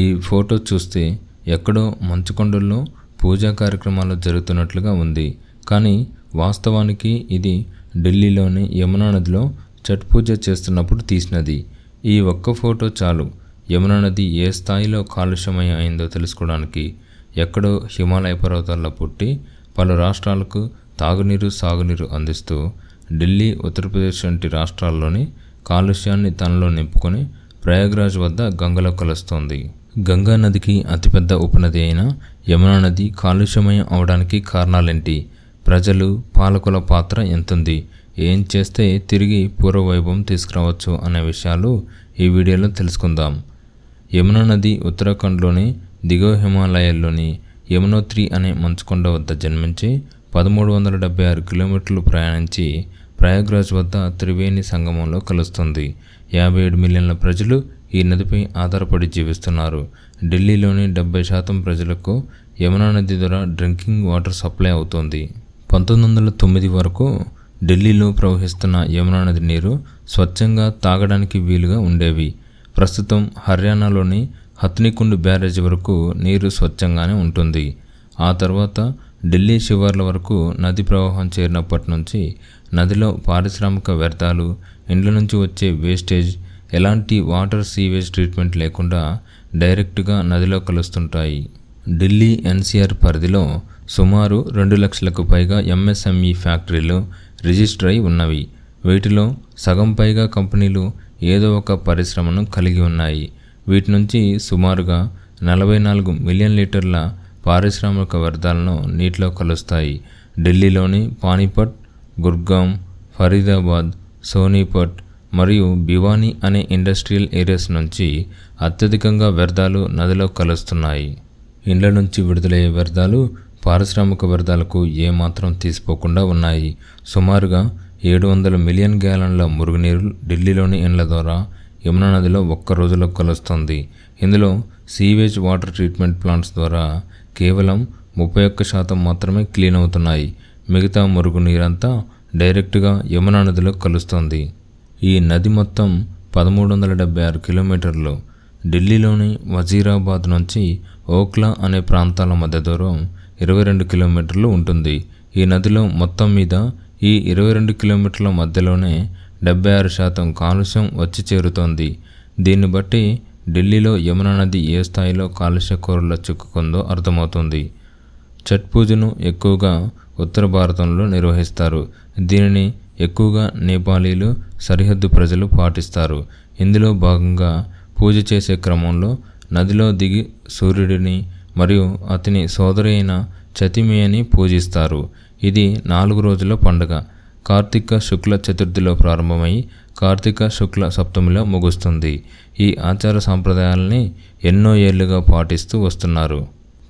ఈ ఫోటో చూస్తే ఎక్కడో మంచుకొండల్లో పూజా కార్యక్రమాలు జరుగుతున్నట్లుగా ఉంది. కానీ వాస్తవానికి ఇది ఢిల్లీలోని యమునా నదిలో ఛట్ పూజ చేస్తున్నప్పుడు తీసినది. ఈ ఒక్క ఫోటో చాలు. యమునా నది ఏ స్థాయిలో కాలుష్యమై అయిందో తెలుసుకోవడానికి ఎక్కడో హిమాలయ పర్వతాల్లో పుట్టి పలు రాష్ట్రాలకు తాగునీరు సాగునీరు అందిస్తూ ఢిల్లీ ఉత్తరప్రదేశ్ వంటి రాష్ట్రాల్లోని కాలుష్యాన్ని తనలో నింపుకొని ప్రయాగ్రాజ్ వద్ద గంగలో కలుస్తోంది. గంగా నదికి అతిపెద్ద ఉపనది అయిన యమునా నది కాలుష్యమయం అవడానికి కారణాలేంటి? ప్రజలు పాలకుల పాత్ర ఎంతుంది? ఏం చేస్తే తిరిగి పూర్వవైభవం తీసుకురావచ్చు అనే విషయాలు ఈ వీడియోలో తెలుసుకుందాం. యమునా నది ఉత్తరాఖండ్లోని దిగువ హిమాలయాల్లోని యమునోత్రి అనే మంచుకొండ వద్ద జన్మించి పదమూడు వందల డెబ్బై ఆరు కిలోమీటర్లు ప్రయాణించి ప్రయాగ్రాజ్ వద్ద త్రివేణి సంగమంలో కలుస్తుంది. యాభై ఏడు మిలియన్ల ప్రజలు ఈ నదిపై ఆధారపడి జీవిస్తున్నారు. ఢిల్లీలోని డెబ్బై శాతం ప్రజలకు యమునా నది ద్వారా డ్రింకింగ్ వాటర్ సప్లై అవుతోంది. పంతొమ్మిది వందల తొమ్మిది వరకు ఢిల్లీలో ప్రవహిస్తున్న యమునా నది నీరు స్వచ్ఛంగా తాగడానికి వీలుగా ఉండేవి. ప్రస్తుతం హర్యానాలోని హత్నికుండ్ బ్యారేజ్ వరకు నీరు స్వచ్ఛంగానే ఉంటుంది. ఆ తర్వాత ఢిల్లీ శివార్ల వరకు నది ప్రవాహం చేరినప్పటి నుంచి నదిలో పారిశ్రామిక వ్యర్థాలు ఇండ్ల నుంచి వచ్చే వేస్టేజ్ ఎలాంటి వాటర్ సీవేజ్ ట్రీట్మెంట్ లేకుండా డైరెక్ట్గా నదిలో కలుస్తుంటాయి. ఢిల్లీ ఎన్సీఆర్ పరిధిలో సుమారు రెండు లక్షలకు పైగా ఎంఎస్ఎంఈ ఫ్యాక్టరీలు రిజిస్టర్ అయి ఉన్నవి. వీటిలో సగం పైగా కంపెనీలు ఏదో ఒక పరిశ్రమను కలిగి ఉన్నాయి. వీటి నుంచి సుమారుగా నలభై నాలుగు మిలియన్ లీటర్ల పారిశ్రామిక వ్యర్థాలను నీటిలో కలుస్తాయి. ఢిల్లీలోని పానీపట్ గుర్గాం ఫరీదాబాద్ సోనీపట్ మరియు భివానీ అనే ఇండస్ట్రియల్ ఏరియాస్ నుంచి అత్యధికంగా వ్యర్థాలు నదిలో కలుస్తున్నాయి. ఇండ్ల నుంచి విడుదలయ్యే వ్యర్థాలు పారిశ్రామిక వ్యర్థాలకు ఏమాత్రం తీసిపోకుండా ఉన్నాయి. సుమారుగా ఏడు వందల మిలియన్ గ్యాలన్ల మురుగునీరు ఢిల్లీలోని ఇండ్ల ద్వారా యమునా నదిలో ఒక్క రోజులో కలుస్తుంది. ఇందులో సీవేజ్ వాటర్ ట్రీట్మెంట్ ప్లాంట్స్ ద్వారా కేవలం ముప్పై ఒక్క శాతం మాత్రమే క్లీన్ అవుతున్నాయి. మిగతా మురుగునీరంతా డైరెక్ట్గా యమునా నదిలో కలుస్తుంది. ఈ నది మొత్తం పదమూడు వందల డెబ్బై ఆరు కిలోమీటర్లు ఢిల్లీలోని వజీరాబాద్ నుంచి ఓక్లా అనే ప్రాంతాల మధ్య దూరం ఇరవై రెండు కిలోమీటర్లు ఉంటుంది. ఈ నదిలో మొత్తం మీద ఈ ఇరవై రెండు కిలోమీటర్ల మధ్యలోనే డెబ్బై ఆరు శాతం కాలుష్యం వచ్చి చేరుతోంది. దీన్ని బట్టి ఢిల్లీలో యమునా నది ఏ స్థాయిలో కాలుష్య కూరలో చిక్కుకుందో అర్థమవుతుంది. ఛట్ పూజను ఎక్కువగా ఉత్తర భారతంలో నిర్వహిస్తారు. దీనిని ఎక్కువగా నేపాలీలు సరిహద్దు ప్రజలు పాటిస్తారు. ఇందులో భాగంగా పూజ చేసే క్రమంలో నదిలో దిగి సూర్యుడిని మరియు అతని సోదరి అయిన చతిమేయని పూజిస్తారు. ఇది నాలుగు రోజుల పండుగ. కార్తీక శుక్ల చతుర్థిలో ప్రారంభమై కార్తీక శుక్ల సప్తమిలో ముగుస్తుంది. ఈ ఆచార సాంప్రదాయాలని ఎన్నో ఏళ్ళుగా పాటిస్తూ వస్తున్నారు.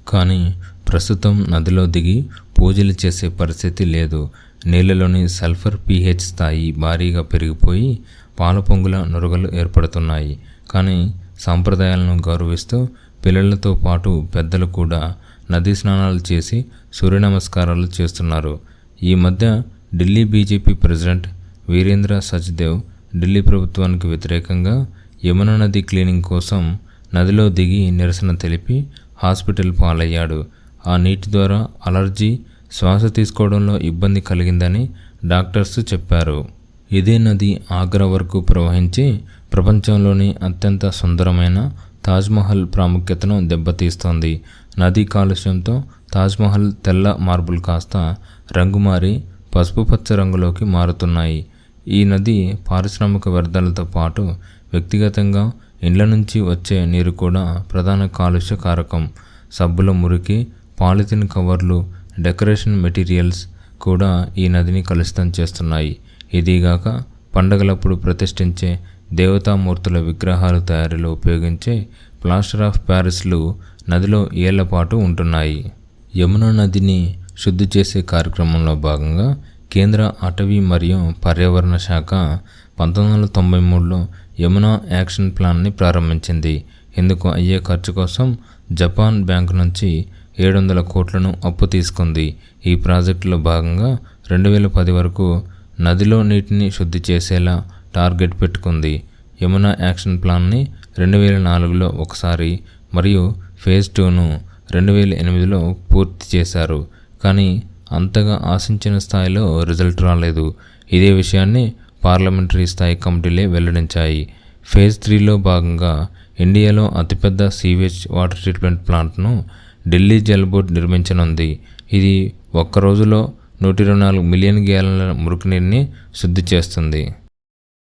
కానీ ప్రస్తుతం నదిలో దిగి పూజలు చేసే పరిస్థితి లేదు. నీళ్ళలోని సల్ఫర్ పీహెచ్ స్థాయి భారీగా పెరిగిపోయి పాల పొంగుల నురగలు ఏర్పడుతున్నాయి. కానీ సాంప్రదాయాలను గౌరవిస్తూ పిల్లలతో పాటు పెద్దలు కూడా నదీ స్నానాలు చేసి సూర్య నమస్కారాలు చేస్తున్నారు. ఈ మధ్య ఢిల్లీ బీజేపీ ప్రెసిడెంట్ వీరేంద్ర సచ్దేవ్ ఢిల్లీ ప్రభుత్వానికి వ్యతిరేకంగా యమునా నది క్లీనింగ్ కోసం నదిలో దిగి నిరసన తెలిపి హాస్పిటల్ పాలయ్యాడు. ఆ నీటి ద్వారా అలర్జీ శ్వాస తీసుకోవడంలో ఇబ్బంది కలిగిందని డాక్టర్స్ చెప్పారు. ఇదే నది ఆగ్రా వరకు ప్రవహించి ప్రపంచంలోని అత్యంత సుందరమైన తాజ్మహల్ ప్రాముఖ్యతను దెబ్బతీస్తోంది. నదీ కాలుష్యంతో తాజ్మహల్ తెల్ల మార్బుల్ కాస్త రంగుమారి పసుపు పచ్చ రంగులోకి మారుతున్నాయి. ఈ నది పారిశ్రామిక వ్యర్థాలతో పాటు వ్యక్తిగతంగా ఇండ్ల నుంచి వచ్చే నీరు కూడా ప్రధాన కాలుష్య కారకం. సబ్బుల మురికి పాలిథిన్ కవర్లు డెకరేషన్ మెటీరియల్స్ కూడా ఈ నదిని కలుషితం చేస్తున్నాయి. ఇదిగాక పండగలప్పుడు ప్రతిష్ఠించే దేవతామూర్తుల విగ్రహాలు తయారీలో ఉపయోగించే ప్లాస్టర్ ఆఫ్ ప్యారిస్లు నదిలో ఏళ్ళపాటు ఉంటున్నాయి. యమునా నదిని శుద్ధి చేసే కార్యక్రమంలో భాగంగా కేంద్ర అటవీ మరియు పర్యావరణ శాఖ పంతొమ్మిది వందల తొంభై మూడులో యమునా యాక్షన్ ప్లాన్ని ప్రారంభించింది. ఇందుకు అయ్యే ఖర్చు కోసం జపాన్ బ్యాంక్ నుంచి ఏడు వందల కోట్లను అప్పు తీసుకుంది. ఈ ప్రాజెక్టులో భాగంగా రెండు వేల పది వరకు నదిలో నీటిని శుద్ధి చేసేలా టార్గెట్ పెట్టుకుంది. యమునా యాక్షన్ ప్లాన్ని రెండు వేల నాలుగులో ఒకసారి మరియు ఫేజ్ టూను రెండు వేల ఎనిమిదిలో పూర్తి చేశారు. కానీ అంతగా ఆశించిన స్థాయిలో రిజల్ట్ రాలేదు. ఇదే విషయాన్ని పార్లమెంటరీ స్థాయి కమిటీలే వెల్లడించాయి. ఫేజ్ త్రీలో భాగంగా ఇండియాలో అతిపెద్ద సీవేజ్ వాటర్ ట్రీట్మెంట్ ప్లాంట్ను ఢిల్లీ జల్ బోర్డ్ నిర్మించనుంది. ఇది ఒక్క రోజులో నూట ఇరవై నాలుగు మిలియన్ గ్యాలన్ల మురుగునీరుని శుద్ధి చేస్తుంది.